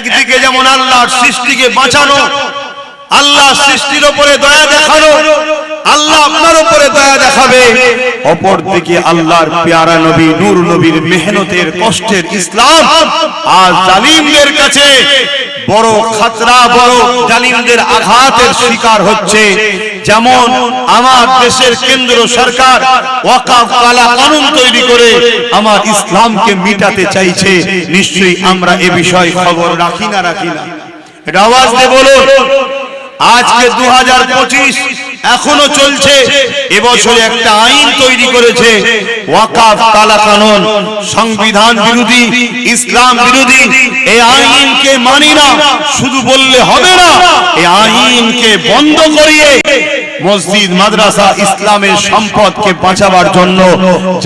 একদিকে যেমন আল্লাহর সৃষ্টিকে বাঁচানো আল্লাহ সৃষ্টির ওপরে দয়া দেখানো, আল্লাহ আপনার উপরে দয়া দেখাবে। অপর দিকে আল্লাহর পেয়ারা নবী, নূর নবীর মেহনতের কষ্টের ইসলাম, আর জালিমদের কাছে বড় খাতরা, বড় জালিমদের আঘাতের শিকার হচ্ছে। যেমন আমার দেশের কেন্দ্র সরকার ওয়াকাফ কালা কানুন তৈরি করে আমার ইসলামকে মিটাতে চাইছে, নিশ্চয়ই আমরা এ বিষয়ে খবর রাখি না রাখি না। এটা আওয়াজ দিয়ে বলুন, আজকে দু হাজার পঁচিশ এখনও চলছে। এবছরে একটা আইন তৈরি করেছে ওয়াকাফ কালা কানুন। সংবিধান বিরোধী, ইসলাম বিরোধী। এই আইনকে মানি না, শুধু বললে হবে না এই আইনকে বন্ধ করিয়ে মসজিদ, মাদ্রাসা, ইসলামের সম্পদকে বাঁচাবার জন্য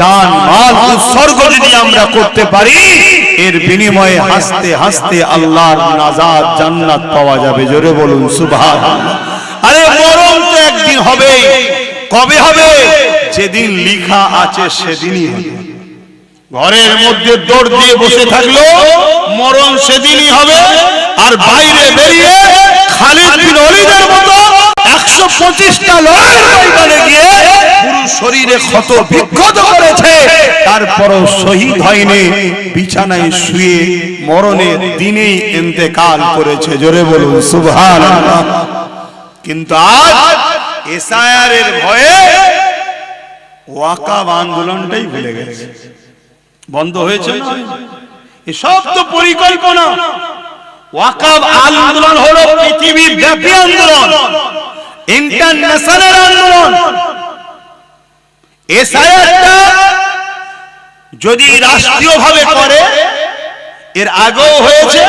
জান মাল উৎসর্গ যদি আমরা করতে পারি, এর বিনিময়ে হাসতে হাসতে আল্লাহর নাজাত জান্নাত পাওয়া যাবে। জোরে বলুন, সুবহানাল্লাহ। একদিন হবে? কবে হবে? যেদিন লিখা আছে সেদিনই হবে। ঘরের মধ্যে দৌড় দিয়ে বসে থাকল, মরণ সেদিনই হবে। আর বাইরে বেরিয়ে খালিদ বিন ওলিদের মতো লড়াই গিয়ে শরীরে ক্ষত বিক্ষত করেছে। তারপরও শহীদ হয়নি, বিছানায় শুয়ে মরণের দিনেই ইন্তেকাল করেছে। জোরে বলুন কিন্তু আজ এসআইআর এর ভয়ে ওয়াকাব আন্দোলনটাই ভুলে গেছে। বন্ধ হয়েছে? এসব তো পরিকল্পনা। ওয়াকাব আন্দোলন হলো পৃথিবী ব্যাপী আন্দোলন, ইন্টারন্যাশনাল আন্দোলন। এসআইআরটা যদি রাষ্ট্রীয়ভাবে করে, এর আগেও হয়েছে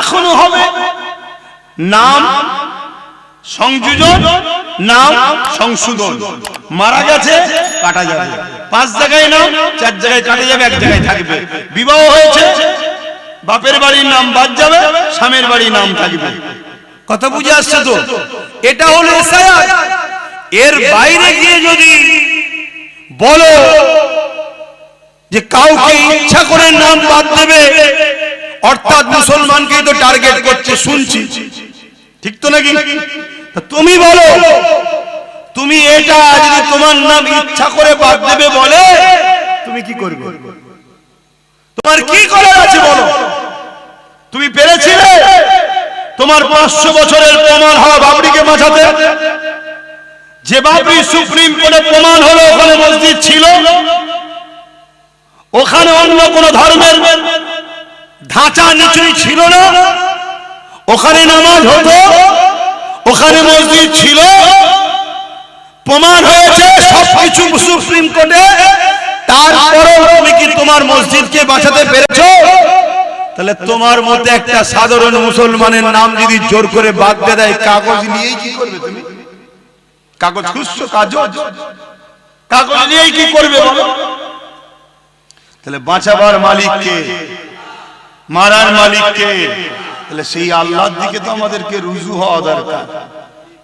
এখনও হবে। নাম সংযোজন, নাম, সংশোধন। মারা গেছে, কাটা যাবে। পাঁচ জায়গায় নাম, চার জায়গায় কাটা যাবে, এক জায়গায় থাকবে। বিবাহ হয়েছে, বাপের বাড়ির নাম বাদ যাবে, স্বামীর বাড়ির নাম থাকবে। কথা বুঝে আসছে তো? এটা হলো এর বাইরে গিয়ে যদি বলো যে কাউকে ইচ্ছা করে নাম বাদ দেবে, অর্থাৎ মুসলমানকে তো টার্গেট করছে, শুনছি। ঠিক তো নাকি? তুমি বলো, তুমি এটা যদি তোমার নাম ইচ্ছা করে বাদ দেবে বলে, তুমি কি করবে? তোমার কি করার আছে বলো? তুমি পেরেছিলে তোমার পাঁচশো বছরের প্রমাণ হওয়া বাবরিকে বাঁচাতে? যে বাবরি সুপ্রিম কোর্টে প্রমাণ হলো, ওখানে মসজিদ ছিল। ওখানে অন্য কোন ধর্মের ধাঁচা নিচুই ছিল না। ওখানে নামাজ হতো, ওখানে মসজিদ ছিল, প্রমাণ হয়েছে সবকিছু সুপ্রিম কোর্টে। তারপরেও তুমি কি তোমার মসজিদকে বাঁচাতে পেরেছ? তাহলে তোমার মধ্যে একটা সাধারণ মুসলমানের নাম যদি জোর করে বাদ দিয়ে দেয়, কাগজ নিয়েই কি করবে তুমি? কাগজ খুঁজছো কাগজ কাগজ নিয়েই কি করবে বলো? তাহলে বাঁচাবার মালিককে, মারার মালিককে তাহলে সেই আল্লাহর দিকে তো আমাদেরকে রুজু হওয়া দরকার।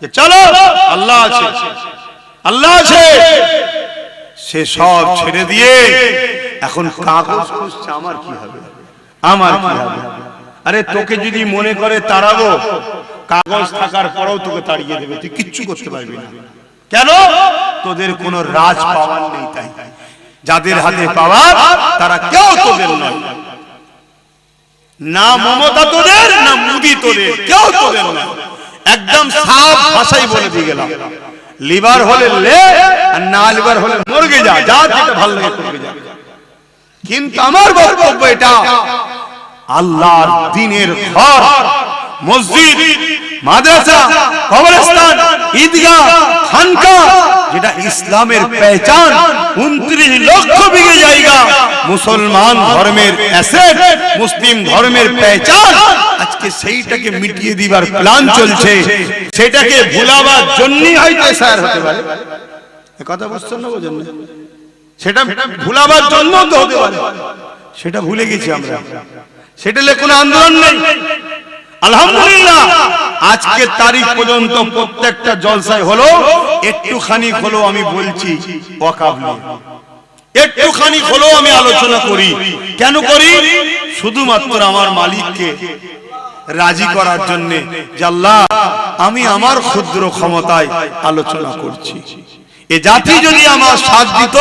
যে চলো আল্লাহ আছে। আল্লাহ আছে। সে সব ছেড়ে দিয়ে এখন কাগজ খুঁজছে আমার কি হবে? আমার কি হবে? আরে তোকে যদি মনে করে তাড়াবো কাগজ থাকার পরেও তোকে তাড়িয়ে দেবে। তুই কিচ্ছু করতে পারবি না। কেন? তোদের কোনো রাজ পাওয়ার নেই তাই। যাদের হাতে পাওয়ার তারা কেউ তোদের নয়। না মমতা তোদের, না মুদি তোদের। কেউ তোদের নয় একদম সাফ ভাষাই বলে দিয়ে গেলাম। লিভার হলে লে, আর না লিভার হলে মরগে যা যা যেটা ভালো লাগে করবে যা। কিন্তু আমার বক্তব্য এটা, আল্লাহর দিনের ঘর, মসজিদ, মাদ্রাসা, কবরস্থান, ঈদগাহ যেটা ইসলামের পেহচান। উনত্রিশ লক্ষ বিঘে জায়গা। মুসলমান ধর্মের মুসলিম ধর্মের পেহচান। আজকে সেইটাকে মিটিয়ে দিবার প্ল্যান চলছে। সেটাকে ভুলাবার জন্যই হয়তো স্যার হতে পারে। কথা বুঝছেন না বোঝেন সেটা ভুলাবার জন্য তো হতে পারে। সেটা ভুলে গেছি আমরা। সেটা কোনো আন্দোলন নেই। আলহামদুলিল্লাহ। আজকে তারিখ পর্যন্ত প্রত্যেকটা জলসায় হলো একটুখানি হলো আমি বলছি ওয়াকাব নিয়ে একটুখানি হলো আমি আলোচনা করি। কেন করি? শুধুমাত্র আমার মালিককে রাজি করার জন্য যে আল্লাহ আমি আমার ক্ষুদ্র ক্ষমতায় আলোচনা করছি। এ জাতি যদি আমার সাথ দিত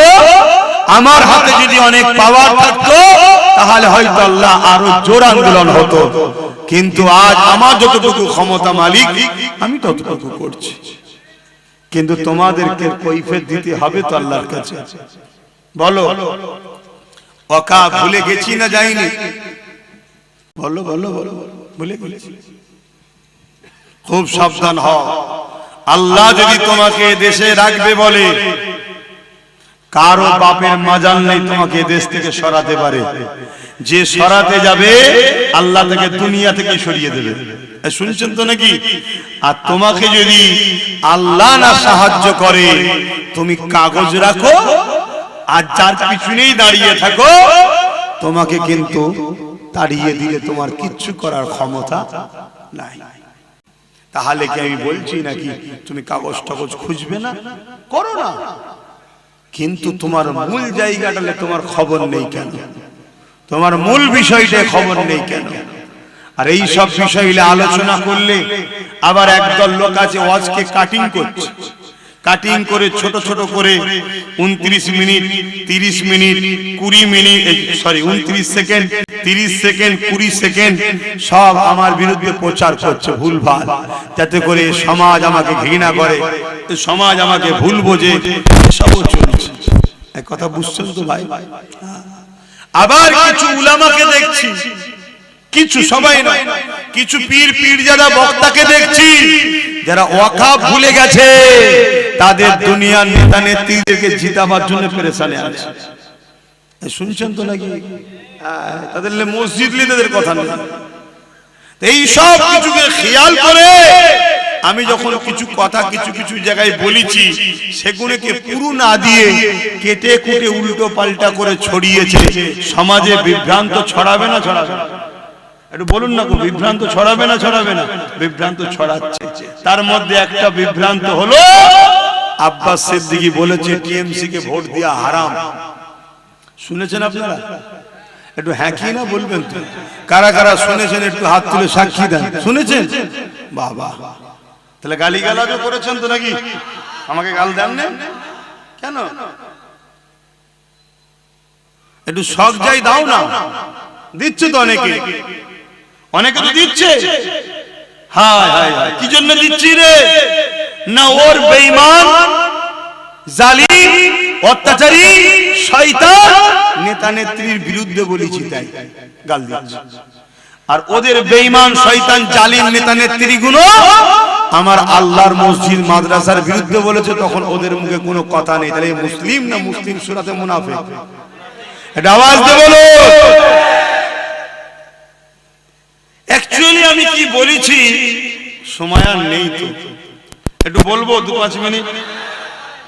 আমার হাতে যদি অনেক পাওয়ার থাকতো তাহলে হয়তো আল্লাহ আরও জোর আন্দোলন হতো। কিন্তু আজ আমার যতটুকু ক্ষমতা মালিক, আমি ততটুকু করছি। কিন্তু তোমাদেরকে কৈফের দিতে হবে তো আল্লাহর কাছে। বলো, অকা ভুলে গেছি না যাইনি? বলো বলো বলো, ভুলে গেছি। খুব সাবধান হও। আল্লাহ যদি তোমাকে দেশে রাখবে বলে, কারও বাপের মাজাল নেই তোমাকে দেশ থেকে সরাতে পারে। যে সরাতে যাবে, আল্লাহ থেকে দুনিয়া থেকে সরিয়ে দেবে। শুনছেন তো নাকি? আর তোমাকে যদি আল্লাহ না সাহায্য করে, তুমি কাগজ রাখো, আর যার পিছনেই দাঁড়িয়ে থাকো, তোমাকে কিন্তু তাড়িয়ে দিলে তোমার কিচ্ছু করার ক্ষমতা নাই। তাহলে কি আমি বলছি নাকি, তুমি কাগজ টাগজ খুঁজবে না? করো না। কিন্তু তোমার মূল জায়গাটালে তোমার খবর নেই কেন? তোমার মূল বিষয়টা খবর নেই কেন? আর এই সব বিষয়গুলো আলোচনা করলে আবার একদল লোক আছে ওয়াজকে কাটিং করছে। কাটিং করে ছোট ছোট করে উনত্রিশ মিনিট, তিরিশ মিনিট, কুড়ি মিনিট সরি উনত্রিশ সেকেন্ড, তিরিশ সেকেন্ড, কুড়ি সেকেন্ড সব আমার বিরুদ্ধে প্রচার করছে ভুল ভালো যাতে করে সমাজ আমাকে ঘৃণা করে সমাজ আমাকে ভুল বোঝে সবও চলছে। কথা বুঝছেন তো ভাই? আবার কিছু উলামাকে দেখছি। কিছু সবাই নয় কিছু পীর পীর যারা বক্তাকে দেখছি যারা ওয়াকাফ ভুলে গেছে। তাদের দুনিয়ার নেতা নেত্রীদেরকে জিতাবার জন্য পেরেশানে আছে। শুনছেন তো নাকি? তাদের লে মসজিদ লিদেদের কথা নেই। এই সব কিছুকে খেয়াল করে আমি যখন কিছু কথা কিছু কিছু জায়গায় বলেছি সেগুলোকে পুরো না দিয়ে কেটে কুটে উল্টো পাল্টা করে ছড়িয়েছে। সমাজে বিভ্রান্ত ছড়াবে না ছড়াবে না? একটু বলুন না বিভ্রান্ত ছড়াবে না ছড়াবে না? বিভ্রান্ত ছড়াচ্ছে। তার মধ্যে একটা বিভ্রান্ত হলো আব্বাস সিদ্দিকী বলেছে টিএমসি কে ভোট দেওয়া হারাম। শুনেছেন আপনারা? একটু হ্যাঁ কি না বলবেন তো? কারা কারা শুনেছেন একটু হাত তুলে সাক্ষী দেন। শুনেছেন? বাবা। তাহলে গালি গালাজও করেছেন তো নাকি? আমাকে গাল দেন কেন? একটু শখ যাই দাও না। দিচ্ছে তো অনেকে। অনেকে তো দিচ্ছে। কি জন্য দিচ্ছি রে? না ওর অত্যাচারী, শয়তান, নেতা নেত্রীর বিরুদ্ধে বলেছি তাই। গাল দিচ্ছে। আর ওদের বেঈমান, শয়তান, জালিম, নেতা নেত্রীগুলো আমার আল্লাহর মসজিদ মাদ্রাসার বিরুদ্ধে বলেছে, তখন ওদের মুখে কোনো কথা নেই। তাহলে মুসলিম না মুসলিম সুরাতে মুনাফিক? এটা আওয়াজ দিয়ে বলো অ্যাকচুয়ালি আমি কি বলেছি? সময় আর নেই তো। একটু বলব, দু পাঁচ মিনিট।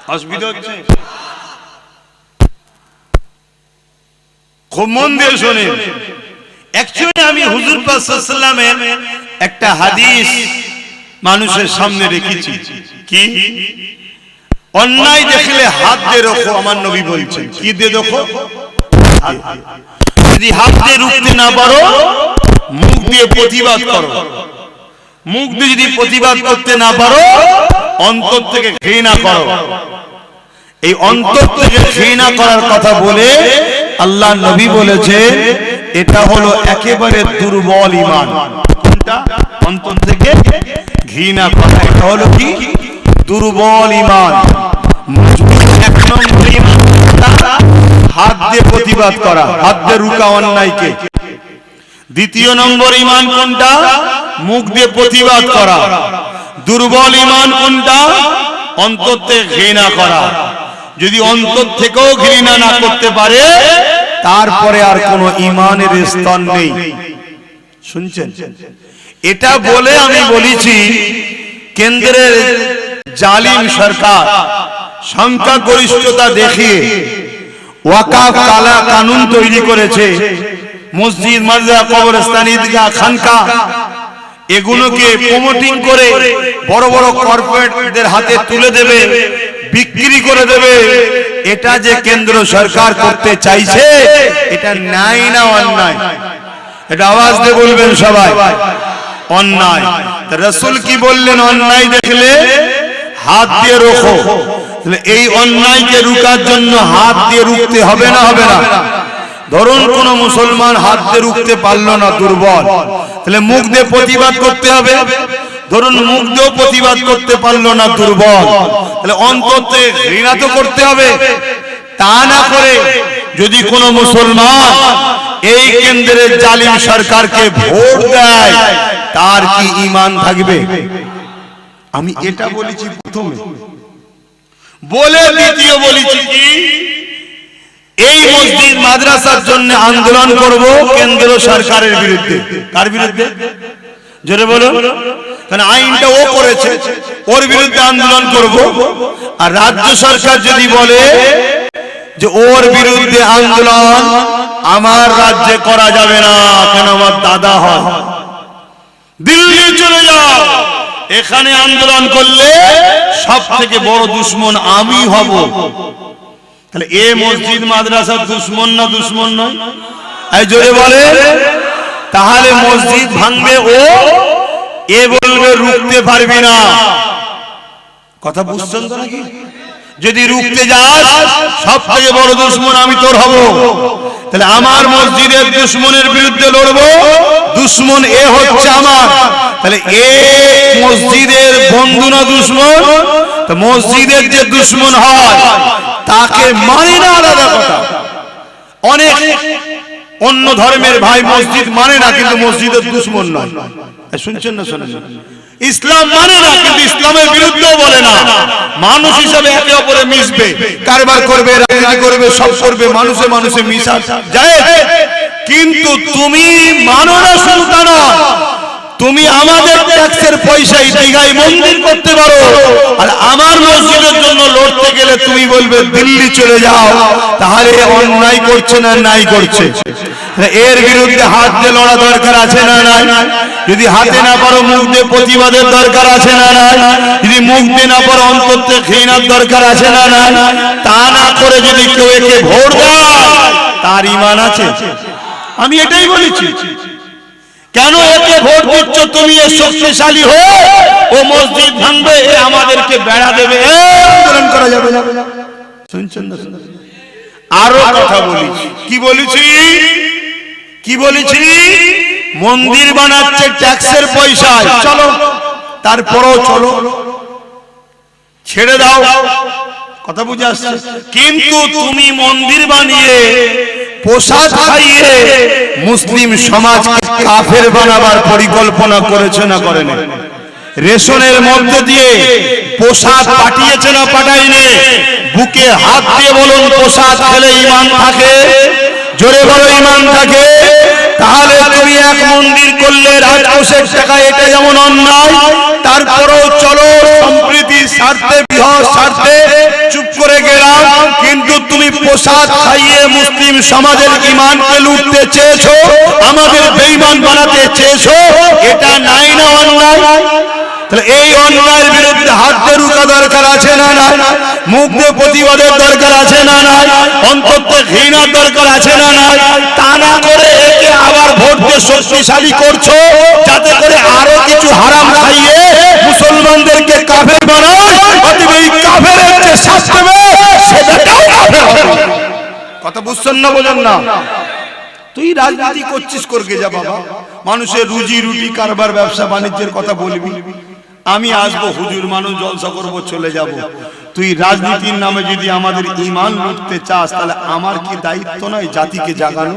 অসুবিধা হচ্ছে? খুব মন দিয়ে শোনেন। অ্যাকচুয়ালি আমি হুজুর পাসাল্লামের একটা হাদিস মানুষের সামনে রেখেছি। কি? অন্যায় দেখলে হাত দিয়ে রখো আমার নবী বলছেন। কি দিয়ে দিয়ে। যদি হাত দিয়ে রুখতে না পারো মুখ দিয়ে প্রতিবাদ করো। মুখ দিয়ে যদি প্রতিবাদ করতে না পারো অন্তর থেকে ঘৃণা করো। এই অন্তর থেকে ঘৃণা করার কথা বলে আল্লাহ নবী বলেছে এটা হলো একেবারে দুর্বল ইমান। কোনটা? অন্তর থেকে ঘৃণা করা এটা হলো কি দুর্বল ইমান? হাত দিয়ে প্রতিবাদ করা হাত দিয়ে রুকা অন্যায়কে। দ্বিতীয় নম্বর ইমান কোনটা? মুখ দিয়ে প্রতিবাদ করা। দুর্বল ইমান কোনটা? অন্তর থেকে ঘৃণা করা। যদি অন্তর থেকেও ঘৃণা না করতে পারে, তারপরে আর কোনো ইমানের স্তর নেই। শুনছেন? এটা বলে আমি বলেছি, কেন্দ্রের জালিম সরকার সংখ্যা গরিষ্ঠতা দেখিয়ে ওয়াকাফ কালা কানুন তৈরি করেছে। মসজিদ, মাদ্রাসা, কবরস্থান, ঈদগাহ খানকা এগুলোকে প্রমোটিং করে বড় বড় কর্পোরেটদের হাতে তুলে দেবে, বিক্রি করে দেবে। এটা যে কেন্দ্র সরকার করতে চাইছে, এটা নাই না অন্যায়? এটা আওয়াজ দিয়ে বলবেন সবাই। অন্যায়। রসুল কি বললেন অন্যায় দেখলে? হাত দিয়ে রোখো। এই অন্যায়কে রুকার জন্য হাত দিয়ে রুখতে হবে না হবে না? ধরুন কোন মুসলমান হাত দিয়ে রুখতে পারল না, দুর্বল। তাহলে মুখ দিয়ে প্রতিবাদ করতে হবে? ধরুন মুখ দিয়েও প্রতিবাদ করতে পারল না, দুর্বল। তাহলে অন্ততে ঘৃণা তো করতে হবে। তা না করে যদি কোন মুসলমান এই কেন্দ্রের জালিম সরকারকে ভোট দেয় তার কি ইমান থাকবে? আমি এটা বলেছি প্রথমে। বলে দ্বিতীয় বলেছি কি? এই মসজিদ মাদ্রাসার জন্য আন্দোলন করব কেন্দ্র সরকারের বিরুদ্ধে। কার বিরুদ্ধে? জোরে বলো কারণ আইনটা ও করেছে ওর বিরুদ্ধে আন্দোলন করব। আর রাজ্য সরকার যদি বলে যে ওর বিরুদ্ধে আন্দোলন আমার রাজ্যে করা যাবে না কেন আমার দাদা হয়? দিল্লি চলে যাও। এখানে আন্দোলন করলে সব থেকে বড় দুশ্মন আমি হব। তাহলে এ মসজিদ মাদ্রাসার দুশ্মন না দুশ্মন নয়? বলে তাহলে মসজিদ ভাঙবে ও এ বলবে রুখতে পারবি না। কথা বুঝছেন তো নাকি? যদি রুখতে যাস সব থেকে বড় দুশ্মন আমি তোর হব। তাহলে আমার মসজিদের দুশ্মনের বিরুদ্ধে লড়বো? দুশ্মন এ হচ্ছে আমার। তাহলে এ মসজিদের বন্ধু না দুশ্মন? মসজিদের যে দুশ্মন হয়, তাকে মানি না আলাদা কথা। অনেক অন্য ধর্মের ভাই মসজিদ মানে না, কিন্তু মসজিদের দুশ্মন নয়। শুনছেন না শোনেন? ইসলাম মানে না, কিন্তু ইসলামের বিরুদ্ধেও বলে না। মানুষ হিসাবে একে অপরে মিশবে। কারবার করবে, রাজনীতি করবে, সব করবে, মানুষে মানুষে মিশা যায় কিন্তু তুমি মানো না শুধু তা নয় তুমি আমাদের ট্যাক্সের পয়সায় দীঘায় মন্দির করতে পারো। আর আমার মসজিদের জন্য লড়তে গেলে তুমি বলবে, দিল্লি চলে যাও, তাহলে অন্যায় করছে না নাই করছে? এর বিরুদ্ধে হাত দিয়ে লড়া দরকার আছে না নাই? যদি হাতে না পারো, মুখ দিয়ে প্রতিবাদের দরকার আছে না নাই? যদি মুখ দিয়ে না পারো অন্তত ঘৃণার দরকার আছে না নাই? তা না করে যদি কেউ একে ভোট দেয়, তার ইমান আছে? আমি এটাই বলেছি। কেন একে ভোট দিচ্ছ? তুমি এ শক্তিশালী হয়ে ও মসজিদ ভাঙবে, এ আমাদেরকে বেড়া দেবে। আন্দোলন করা যাবে শুনছেন না? আরও কথা বলেছি কি বলেছি? কি বলেছি? মন্দির বানাচ্ছে ট্যাক্সের পয়সায়। চলো, তারপরও চলো। ছেড়ে দাও। কথা বুঝে আসছে? কিন্তু তুমি মন্দির বানিয়ে, প্রসাদ খাইয়ে মুসলিম সমাজ কাফের বানাবার পরিকল্পনা করেছে না করেনি? রেশনের মধ্যে দিয়ে প্রসাদ পাঠিয়েছে না পাঠাইনি বুকে হাত দিয়ে বলুন, প্রসাদ খেলে ইমান থাকে? জোরে বলো ইমান থাকে? তাহলে তুমি এক মন্দির করলে রাজকোষের টাকা, এটা যেমন অন্যায়, তারপরেও চলো, সম্প্রীতি স্বার্থে বৃহৎ স্বার্থে চুপ করে গেলাম। কিন্তু তুমি প্রসাদ খাইয়ে মুসলিম সমাজের ইমানকে লুটতে চেয়েছো, আমাদের বেঈমান বানাতে চেয়েছো, এটা নাই না অন্যায়। এই অন্যায়ের বিরুদ্ধে হাত দিয়ে রুকা দরকার আছে না না মুখ দিয়ে প্রতিবাদের দরকার আছে না না অন্তত ঘৃণার দরকার আছে না না তা না করে একে আবার ভোট দিয়ে শক্তিশালী করছ, যাতে করে আরও কিছু হারাম খাইয়ে মুসলমানদেরকে কাফের বানায়, অতএব এই কাফের কথা বুঝছেন না বোঝেন না? তুই রাজনীতি করছিস, করকে যা বাবা? মানুষের রুজি রুটি, কারবার, ব্যবসা, বাণিজ্যের কথা বলবি। আমি আসব, হুজুর মানুষ জলসা করব, চলে যাব। তুই রাজনীতির নামে যদি আমাদের ইমান লুটতে চাস, তাহলে আমার কি দায়িত্ব নয় জাতিকে জাগানো?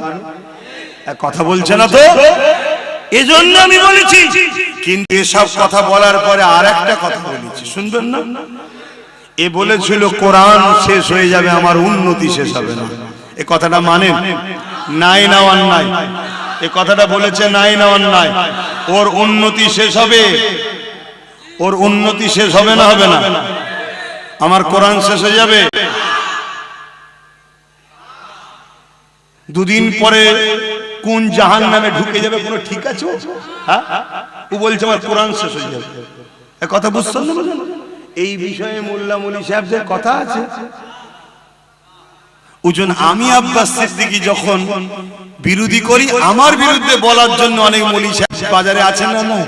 কথা বলছে না তো? এজন্য আমি বলেছি। কিন্তু এসব কথা বলার পরে আর একটা কথা বলেছি, শুনবেন না? এ বলেছিল, কোরআন শেষ হয়ে যাবে, আমার উন্নতি শেষ হবে না। এ কথাটা মানেন? নাই না অন্যায়। এ কথাটা বলেছে, নাই না অন্যায়। ওর উন্নতি শেষ হবে। ওর উন্নতি শেষ হবে না হবে না। আমার কোরআন শেষ হয়ে যাবে। দুদিন পরে কোন জাহান নামে ঢুকে যাবে কোনো ঠিক আছে? হ্যাঁ? ও বলছে আমার কোরআন শেষ হয়ে যাবে। কথা বুঝছেন এই বিষয়ে মোল্লা মলি সাহেবদের কথা আছে। ওজন আমি আব্বাস সিদ্দিকি যখন বিরোধী করি, আমার বিরুদ্ধে বলার জন্য অনেক মলি সাহেব বাজারে আছেন না না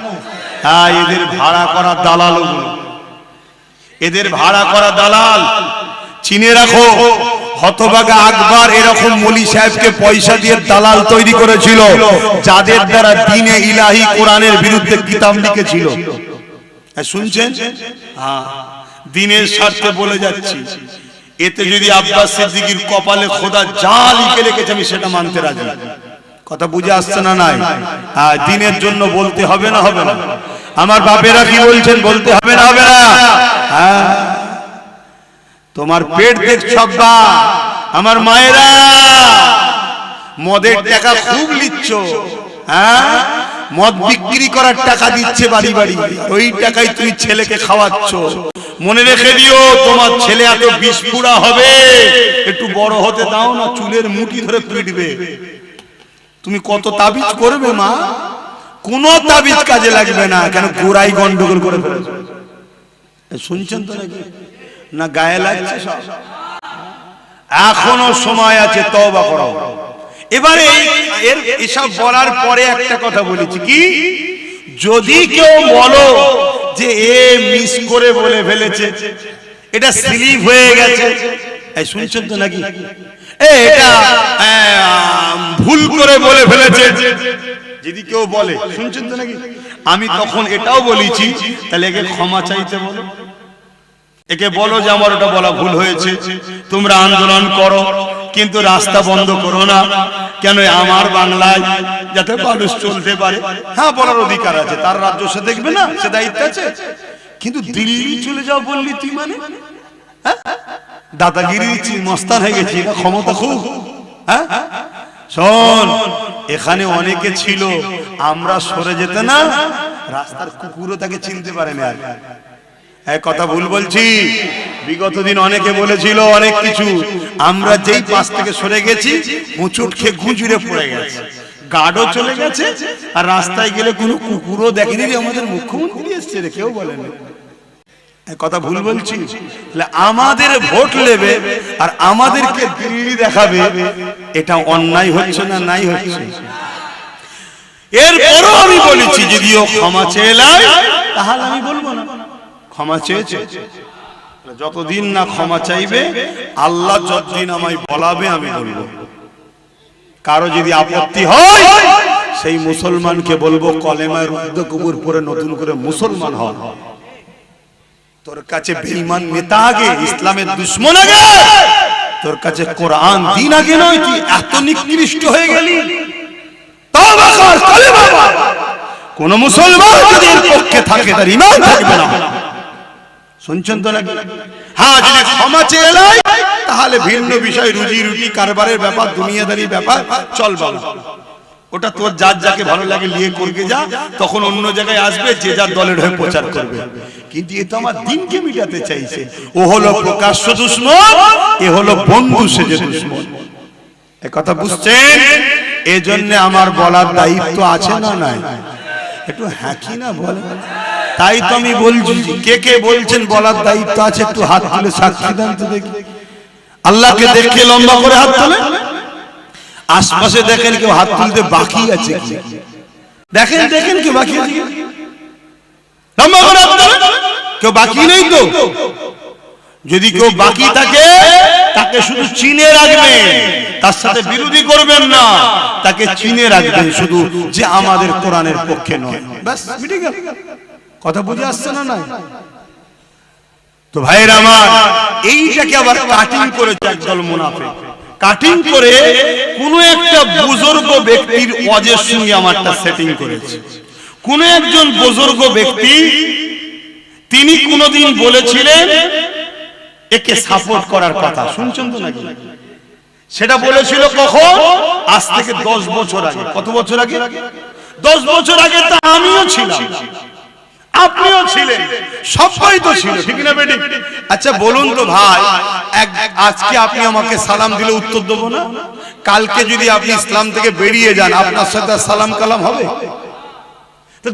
হ্যাঁ এদের ভাড়া করা দালাল এদের ভাড়া করা দালাল। চিনে রাখো হতবাগা আকবর এরকম মলি সাহেবকে পয়সা দিয়ে দালাল তৈরি করেছিল যাদের দ্বারা দিনে ইলাহি কোরআনের বিরুদ্ধে কিতাব লিখেছিল। হ্যাঁ, শুনছেন? হ্যাঁ দিনের স্বার্থে বলে যাচ্ছি। এতে যদি আব্বাস সিদ্দিকির কপালে খোদা যা লিখে রেখেছে আমি সেটা মানতে রাজি। কথা বুঝে আসছে না নাই? দিনের জন্য বলতে হবে না হবে না? আমার বাপেরা কি বলছেন বলতে হবে না হবে না? হ্যাঁ। তোমার পেট দেখছ আমার মায়েরা। মদের টাকা খুব নিচ্ছ। হ্যাঁ? মদ বিক্রি করার টাকা দিচ্ছে বাড়ি বাড়ি। ওই টাকায় তুমি ছেলেকে খাওয়াচ্ছ। মনে রেখে দিও, তোমার ছেলে এত বিস্ফুরা হবে। একটু বড় হতে দাও না, চুলের মুঠি ধরে পিটবে। তুমি কত তাবিজ করবে মা? কোনো তাবিজ কাজে লাগবে না কেন গোড়াই গন্ডগোল করে ফেলেছো? শুনছেন তো নাকি? না গায়ে লাগছে সব? এখনও সময় আছে তওবা করো। এবারে এর এসব বলার পরে একটা কথা বলেছি কি? যদি কেউ বলো যে এ মিস করে বলে ফেলেছে এটা স্লিপ হয়ে গেছে। শুনছেন তো নাকি? এটা ভুল করে বলে ফেলেছে। যদি কেউ বলে শুনছেন তো নাকি? আমি তখন এটাও বলেছি তাহলে একে ক্ষমা চাইতে বলো। একে বলো যে আমার ওটা বলা ভুল হয়েছে। তোমরা আন্দোলন করো কিন্তু রাস্তা বন্ধ করো না। কেন আমার বাংলায় যাতে মানুষ চলতে পারে? হ্যাঁ বলার অধিকার আছে। তার রাজ্য সে দেখবে না সে দায়িত্ব আছে। কিন্তু দিল্লি চলে যাও বললি তুই মানে? হ্যাঁ? দাদাগিরি মস্তান হয়ে গেছি ক্ষমতা খুব। হ্যাঁ? শোন, এখানে অনেকে ছিল, আমরা সরে যেতে না, রাস্তার কুকুরও তাকে চিনতে পারে না এক কথা ভুল বলছি, বিগত দিন অনেকে বলেছিল, অনেক কিছু, আমরা যেই পাশ থেকে সরে গেছি মুচুট খেয়ে গুজুরে পড়ে গেছে। গার্ডও চলে গেছে, আর রাস্তায় গেলে কোনো কুকুরও দেখেনি যে আমাদের মুখ্যমন্ত্রী এসছে রে, কেউ বলেনি। কথা ভুল বলছি? তাহলে আমাদের ভোট নেবে আর আমাদেরকে দিল্লি দেখাবে এটা অন্যায় হচ্ছে না নাই হচ্ছে? এরপরও আমি বলেছি যদিও ক্ষমা চেয়ে তাহলে আমি বলব না। ক্ষমা চেয়েছে? যতদিন না ক্ষমা চাইবে আল্লাহ যতদিন আমায় বলাবে আমি বলব। কারও যদি আপত্তি হয় সেই মুসলমানকে বলব কলেমায় রুদ্দ কুকুর পরে নতুন করে মুসলমান হন তোর কাছে বেঈমান নেতা আগে ইসলামের দুশ্মন আগে। তোর কাছে কোরআন দিন আগে নয় তুই এত নিকৃষ্ট হয়ে গেলি। কোন মুসলমান যদি এর পক্ষে থাকে তার ইমান থাকবে না। শুনছেন তো নাকি? হ্যাঁ যদি ক্ষমা চেয়ে এলাই, তাহলে ভিন্ন বিষয় রুজি রুটি কারবারের ব্যাপার দুনিয়াদারি ব্যাপার চল বাবা। ওটা তোর যার যাকে ভালো লাগে নিয়ে করবে যা তখন অন্য জায়গায় আসবে যে যার দলের হয়ে প্রচার করবে। কিন্তু এ তো আমার দিনকে মিটাতে চাইছে। ও হলো প্রকাশ্য দুশ্মন এ হলো বন্ধু সেজে দুশ্মন। এ কথা বুঝছেন? এজন্য আমার বলার দায়িত্ব আছে না নাই? একটু হ্যাঁকি না বলে তাই তো আমি বলছি কে কে বলছেন বলার দায়িত্ব আছে? একটু হাত তুলে সাক্ষী দেন তো দেখি আল্লাহকে দেখে লম্বা করে হাত তোলে আশপাশে দেখেন কেউ হাত তুলতে বাকি আছে দেখেন দেখেন কেউ বাকি আছে। কেউ বাকি নেই তো। যদি কেউ বাকি থাকে, তাকে শুধু চিনে রাখবেন। তার সাথে বিরোধী করবেন না। তাকে চিনে রাখবেন শুধু যে আমাদের কোরআনের পক্ষে নয়। কথা বুঝে আসছে না নাই? তো ভাইয়ের আমার, এইটাকে আবার কাটিং করেছে একদল মুনাফে কাটিং করে কোন একটা বুজুর্গ ব্যক্তির অজের সঙ্গে আমারটা সেটিং করেছে। কোন একজন বুজুর্গ ব্যক্তি তিনি কোনদিন বলেছিলেন একে সাপোর্ট করার কথা। শুনছেন তো নাকি? সেটা বলেছিল কখন? আজ থেকে দশ বছর আগে। কত বছর আগে? দশ বছর আগে? তা আমিও ছিলাম। আপনিও ছিলেন। সবাই তো ছিল, ঠিক না বেটি? আচ্ছা বলুন তো ভাই আজকে আপনি আমাকে সালাম দিলে উত্তর দেবো না? কালকে যদি আপনি ইসলাম থেকে বেরিয়ে যান, আপনার সাথে সালাম কালাম হবে?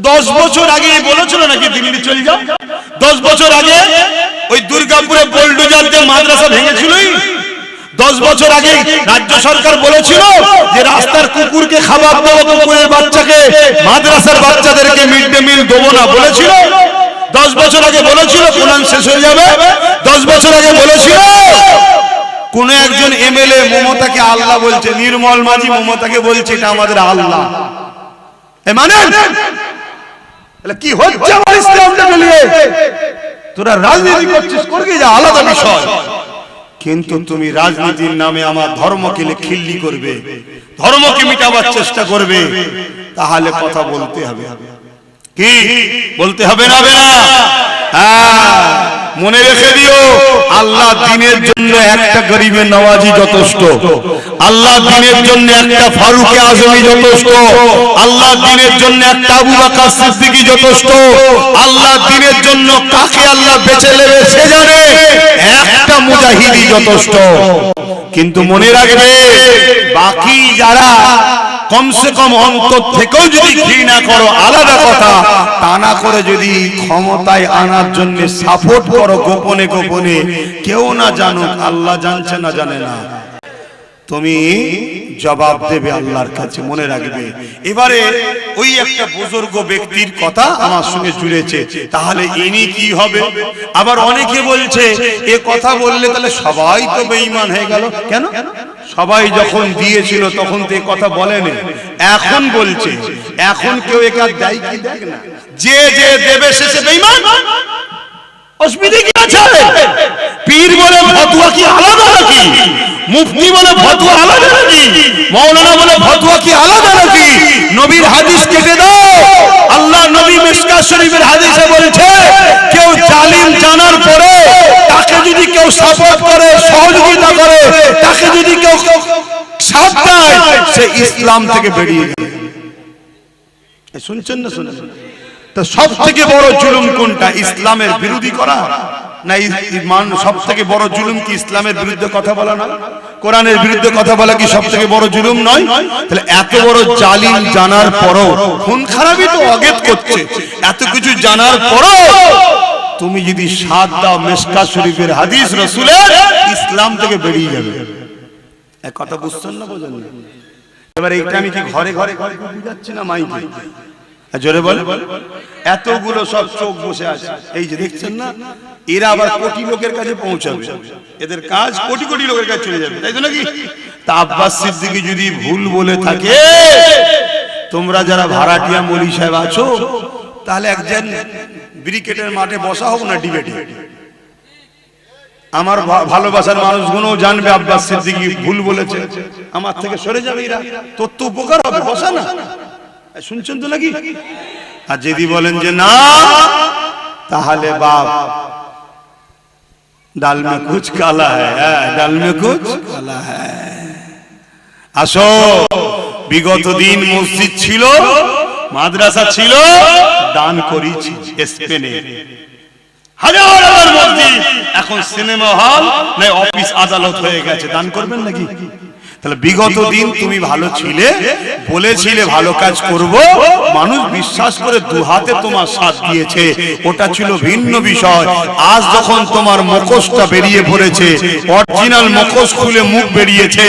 দশ বছর আগে বলেছিল নাকি দিল্লি চলে যাও? দশ বছর আগে ওই দুর্গাপুরে বোল্ডোজার দিয়ে মাদ্রাসা ভেঙেছিলই? দশ বছর আগে রাজ্য সরকার বলেছিল যে রাস্তার খাবার দেবো কুকুরের বাচ্চাকে, মাদ্রাসার বাচ্চাদেরকে মিড ডে মিল দেবো না, বলেছিল। দশ বছর আগে বলেছিল, কোরআন শেষ হয়ে যাবে। দশ বছর আগে বলেছিল। কোন একজন এমএলএ মমতাকে আল্লাহ বলছে, নির্মল মাঝি মমতাকে বলছে, এটা আমাদের আল্লাহ। মানে? কি হচ্ছে আমার ইসলামটাকে নিয়ে তোরা রাজনীতি করছিস, করবি? যা আলাদা বিষয়। কিন্তু তুমি রাজনীতির নামে আমার ধর্মকে খিল্লি করবে, ধর্মকে মিটাবার চেষ্টা করবে, তাহলে কথা বলতে হবে। কি? বলতে হবে না হ্যাঁ মনে রেখে দিও, আল্লাহ দিনের জন্য একটা গরিবের নওয়াজি যথেষ্ট। আল্লাহ দিনের জন্য একটা ফারুকে আজমি যথেষ্ট। আল্লাহ দিনের জন্য একটা আবু বাকার সিদ্দিকী যথেষ্ট। আল্লাহ দিনের জন্য কাকে আল্লাহ বেছে নেবে সে জানে, একটা মুজাহিদি যথেষ্ট। কিন্তু মনে রাখবে, বাকি যারা কমসে কম অন্তর থেকেও যদি ঘৃণা করো, আলাদা কথা। তা না করে যদি ক্ষমতায় আনার জন্য সাপোর্ট করো গোপনে গোপনে। কেউ না জানুক, আল্লাহ জানছে না জানে না। তুমি জবাব দেবে আল্লাহর কাছে, মনে রাখবে। এবারে ওই একটা বুজুর্গ ব্যক্তির কথা আমার সঙ্গে জুড়েছে, তাহলে ইনি কি হবে? আবার অনেকে বলছে, এ কথা বললে তাহলে সবাই তো বেঈমান হয়ে গেল। কেন? সবাই যখন দিয়েছিল তখন তো কথা বলেনি। এখন বলছে, এখন কেউ একা দেয় কি দেয় না? যে যে দেবে শেষে বেঈমান। অসুবিধা কি আছে? পীর বলে ফতোয়া কি আলাদা নাকি? মুফতি বলে ফতোয়া আলাদা নাকি? মৌলানা বলে ফতোয়া কি আলাদা নাকি? নবীর হাদিস কেটে দাও। আল্লাহ নবী মিশকাত শরীফের হাদিসে বলছে, কেউ জালিম জানার পরে তাকে যদি কেউ সাপোর্ট করে, সহযোগিতা করে, তাকে যদি কেউ সাথ দেয়, সে ইসলাম থেকে বেরিয়ে শুনছেন না শুনছেন? তো সব থেকে বড় জুলুম কোনটা? ইসলামের বিরোধী করা? না সব থেকে বড় জুলুম কি ইসলামের বিরুদ্ধে কথা বলা না কোরআনের বিরুদ্ধে কথা বলা কি সব থেকে বড় জুলুম নয়? তাহলে এত বড় জালিম জানার পরও খুন খারাপই তো অগেত করছে। এত কিছু জানার পরও তুমি যদি সাত দাও মেসকা শরীফের হাদিস রসুলের, ইসলাম থেকে বেরিয়ে যাবে। কথা বুঝছেন না বোঝেন না? এবার এইটা আমি কি ঘরে ঘরে ঘরে বুঝাচ্ছি না মাইকে? জোরে বল। এতগুলো সব চোখ বসে আছে। এই যে দেখছেন না এরা আবার কোটি লোকের কাছে পৌঁছাবে। এদের কাজ কোটি কোটি লোকের কাছে চলে যাবে। তাই তো নাকি? তা আব্বাস সিদ্দিকী যদি ভুল বলে থাকে তোমরা যারা ভাড়াটিয়া মলি সাহেব আছো তাহলে একজন ব্রিকেটের মাঠে বসা হোক না ডিবেটে। আমার ভালোবাসার মানুষগুলো জানবে আব্বাস সিদ্দিকী ভুল বলেছে। আমার থেকে সরে যাবে এরা। তোর তো উপকার হবে বসা না। শুনছেন তো নাকি? আর যদি বলেন যে না তাহলে বাপ ডাল মে কুচ কালা হ্যাঁ ডাল মে কুচ কালা হ্যাঁ। আসো বিগত দিন মসজিদ ছিল মাদ্রাসা ছিল দান করেছি স্পেনে। হাজার হাজার মসজিদ। এখন সিনেমা হল না অফিস আদালত হয়ে গেছে। দান করবেন নাকি? তাহলে বিগত দিন তুমি ভালো ছিলে বলেছিলে ভালো কাজ করব। মানুষ বিশ্বাস করে দু হাতে তোমার সাথ দিয়েছে। ওটা ছিল ভিন্ন বিষয়। আজ যখন তোমার মুখোশটা বেরিয়ে পড়েছে অরিজিনাল মুখোশ খুলে মুখ বেরিয়েছে।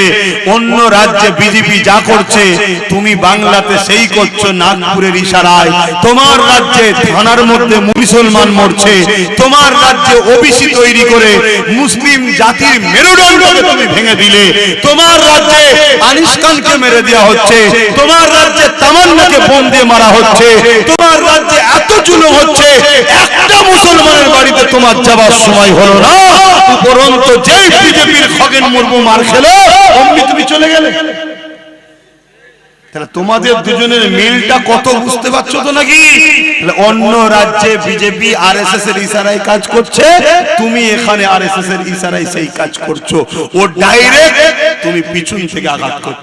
অন্য রাজ্যে বিজেপি যা করছে তুমি বাংলাতে সেই করছ নাগপুরের ইশারায়। তোমার রাজ্যে থানার মধ্যে মুসলমান মরছে। তোমার রাজ্যে ওবিসি তৈরি করে মুসলিম জাতির মেরুদণ্ডকে তুমি ভেঙে দিলে। তোমার রাজ্যে আনিস খানকে মেরে দেওয়া হচ্ছে, তোমার রাজ্যে তামান্নাকে বোম দিয়ে মারা হচ্ছে, তোমার রাজ্যে এত জুলুম হচ্ছে, একটা মুসলমানের বাড়িতে তোমার যাবার সময় হলো না। উপরন্ত যেই বিজেপির খগেন মুর্মু মার খেলো, অমনি তুমি চলে গেলে। তাহলে তোমাদের দুজনের মিলটা কত বুঝতে পারছ তো নাকি? অন্য রাজ্যে বিজেপি আরএসএস এর ইশারায় কাজ করছে? তুমি এখানে আরএসএস এর ইশারায় সেই কাজ করছ। ও ডাইরেক্ট তুমি পিছন থেকে আঘাত করছ।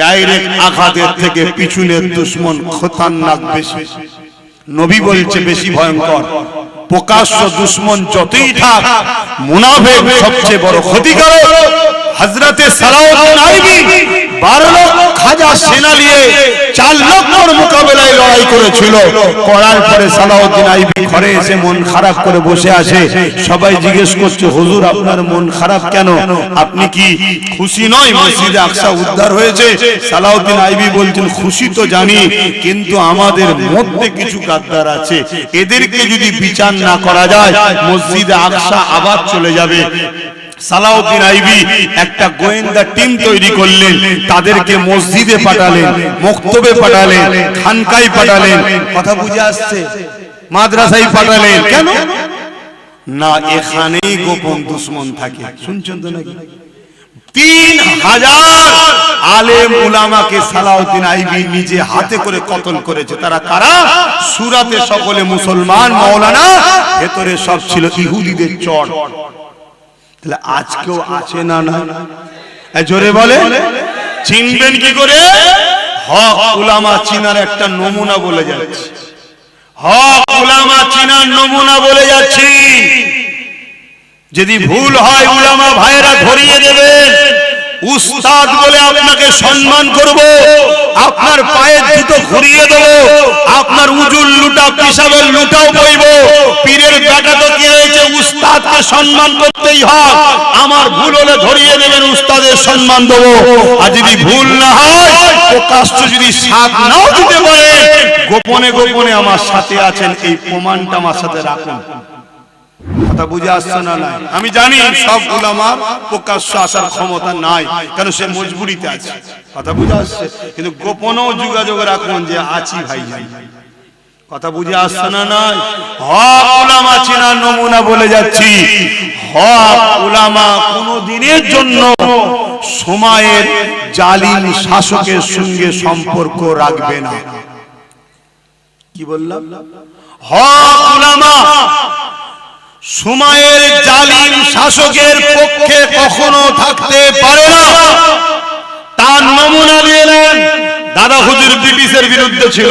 ডাইরেক্ট আঘাতের থেকে পিছনের দুশ্মন খতারনাক বেশি। নবী বলছে বেশি ভয়ঙ্কর। প্রকাশ্য দুশ্মন যতই থাক মুনাফেক সবচেয়ে বড় ক্ষতিকারক হজরতে সালাউদ্দিন আইবি। বারো লক্ষ হাজার সেনা নিয়ে চার লক্ষর মোকাবেলায় লড়াই করেছিল। করার পরে সালাউদ্দিন আইবি ঘরে এসে মন খারাপ করে বসে আসে সবাই জিজ্ঞেস করছে, হুজুর, আপনার মন খারাপ কেন? আপনি কি খুশি নয়? মসজিদে আকসা উদ্ধার হয়েছে। সালাউদ্দিন আইবি বলছেন, খুশি তো জানি, কিন্তু আমাদের মধ্যে কিছু গাদ্দার আছে। এদেরকে যদি বিচার না করা যায়, মসজিদে আকসা আবার চলে যাবে। সালাউদ্দিন আইবি একটা গোয়েন্দা টিম তৈরি করলেন। তাদেরকে মসজিদে পাঠালেন মক্তবে পাঠালেন খানকাই পাঠালেন। কথা বুঝে আসছে। মাদ্রাসায় পাঠালেন। কেন? না এখানেই গোপন দুশ্মন থাকে। শুনছেন তো নাকি? তিন হাজার আলেম উলামাকে সালাউদ্দিন আইবি নিজে হাতে করে কতল করেছে। তারা কারা? সুরাতে সকলে মুসলমান মাওলানা ভেতরে সব ছিল ইহুদিদের চর। তাহলে আজকেও আছে না না জোরে বলে। চিনবেন কি করে? হক উলামা চিনার একটা নমুনা বলে যাচ্ছে। হক উলামা চিনার নমুনা বলে যাচ্ছি। যদি ভুল হয় উলামা ভাইরা ধরিয়ে দেবেন। উস্তাদ বলে আপনাকে সম্মান করব। আপনার পায়ের জুতো ঘুরিয়ে দেব। আপনার উজুল লুটা পিসাবের লুটাও বইব। পীরের বেটা তো কি হয়েছে উস্তাদকে সম্মান করতেই হয়। আমার ভুল হলে ধরিয়ে দেবেন, উস্তাদের সম্মান দেবো। আর যদি ভুল না হয়, প্রকাশ্য যদি সাথ নাও দিতে পারে, গোপনে গোপনে আমার সাথে আছেন, এই প্রমাণটা আমার সাথে রাখুন। কথা বুঝে আসছে না নাই? আমি জানি সব উলামার প্রকাশ্য আসার ক্ষমতা নাই, কেন সে মজবুরিতে আছে। কথা বুঝে আসছে? কিন্তু গোপনও যোগাযোগ রাখুন যে আছি ভাই ভাই কথা বুঝে আসছে না নাই? হক উলামা চেনার নমুনা বলে যাচ্ছি। হক উলামা কোন দিনের জন্য সময়ের জালিম শাসকের সঙ্গে সম্পর্ক রাখবে না। কি বললাম? হক উলামা সময়ের জালিম শাসকের পক্ষে কখনো থাকতে পারে না। তার নমুনা দিয়ে নেন। দাদা হুজুর ব্রিটিশের বিরুদ্ধে ছিল।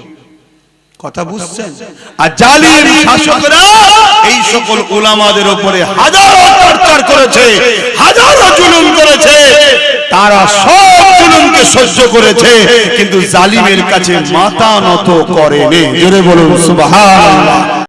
কথা বুঝছেন? আর জালিম শাসকরা এই সকল উলামাদের উপরে হাজারো অত্যাচার করেছে হাজারো জুলুম করেছে। তারা সব জুলুমকে সহ্য করেছে কিন্তু জালিমের কাছে মাথা নত করেনি। জোরে বলুন সুবহানাল্লাহ।